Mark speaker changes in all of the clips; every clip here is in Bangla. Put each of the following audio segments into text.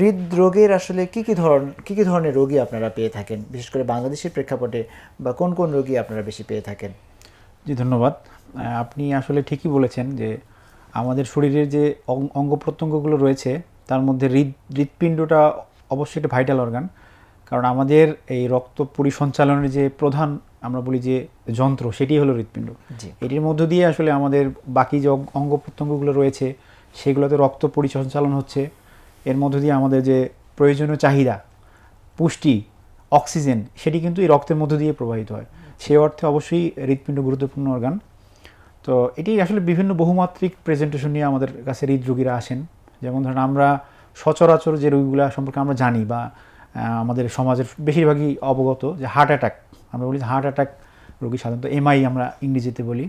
Speaker 1: হৃদরোগের আসলে কি কি ধরন কি কি ধরনের রোগী আপনারা পেয়ে থাকেন? বিশেষ করে বাংলাদেশের প্রেক্ষাপটে বা কোন কোন রোগী আপনারা বেশি পেয়ে থাকেন?
Speaker 2: জি ধন্যবাদ। আপনি আসলে ঠিকই বলেছেন যে আমাদের শরীরের যে অঙ্গ প্রত্যঙ্গগুলো রয়েছে তার মধ্যে হৃদ হৃৎপিণ্ডটা অবশ্যই একটা ভাইটাল অর্গান কারণ আমাদের এই রক্ত পরিসঞ্চালনের যে প্রধান আমরা বলি যে যন্ত্র সেটি হলো হৃৎপিণ্ড। এটির মধ্য দিয়ে আসলে আমাদের বাকি যে অঙ্গ প্রত্যঙ্গগুলো রয়েছে সেগুলোতে রক্ত পরিসঞ্চালন হচ্ছে। এর মধ্য দিয়ে আমাদের যে প্রয়োজনীয় চাহিদা পুষ্টি অক্সিজেন সেটি কিন্তু এই রক্তের মধ্য দিয়ে প্রবাহিত হয়। সে অর্থে অবশ্যই হৃৎপিণ্ড গুরুত্বপূর্ণ অর্গান তো এটি আসলে বিভিন্ন বহুমাত্রিক প্রেজেন্টেশন নিয়ে আমাদের কাছে হৃদরোগীরা আসেন। যেমন ধরেন আমরা সচরাচর যে রোগীগুলো সম্পর্কে আমরা জানি বা আমাদের সমাজের বেশিরভাগই অবগত যে হার্ট অ্যাটাক আমরা বলি হার্ট অ্যাটাক রোগী সাধারণত এমআই আমরা ইংরেজিতে বলি।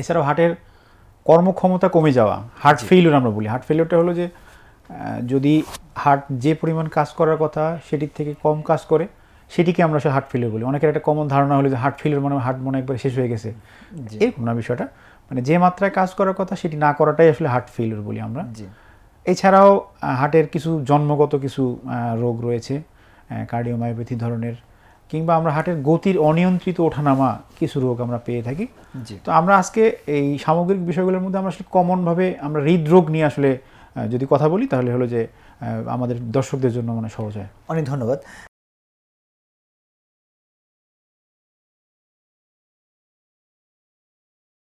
Speaker 2: এছাড়াও হার্টের কর্মক্ষমতা কমে যাওয়া হার্ট ফেইলিওর আমরা বলি। হার্ট ফেইলিওরটা হলো যে যদি হার্ট যে পরিমাণ কাজ করার কথা সেটির থেকে কম কাজ করে সেটিকে আমরা আসলে হার্ট ফেলিওর বলি। অনেকের একটা কমন ধারণা হলো যে হার্ট ফেলিওর মানে হার্ট মনে একবার শেষ হয়ে গেছে। এরকম না বিষয়টা। মানে যে মাত্রায় কাজ করার কথা সেটি না করাটাই আসলে হার্ট ফেলিওর বলি আমরা। এছাড়াও হার্টের কিছু জন্মগত কিছু রোগ রয়েছে কার্ডিওমায়োপ্যাথি ধরনের কিংবা আমরা হার্টের গতির অনিয়ন্ত্রিত ওঠানামা কিছু রোগ আমরা পেয়ে থাকি।
Speaker 1: জি।
Speaker 2: তো আমরা আজকে এই সামগ্রিক বিষয়গুলোর মধ্যে আমরা আসলে কমনভাবে আমরা হৃদরোগ নিয়ে আসলে যদি কথা বলি তাহলে হলো যে আমাদের দর্শকদের জন্য মানে সহজ হয়।
Speaker 1: অনেক ধন্যবাদ।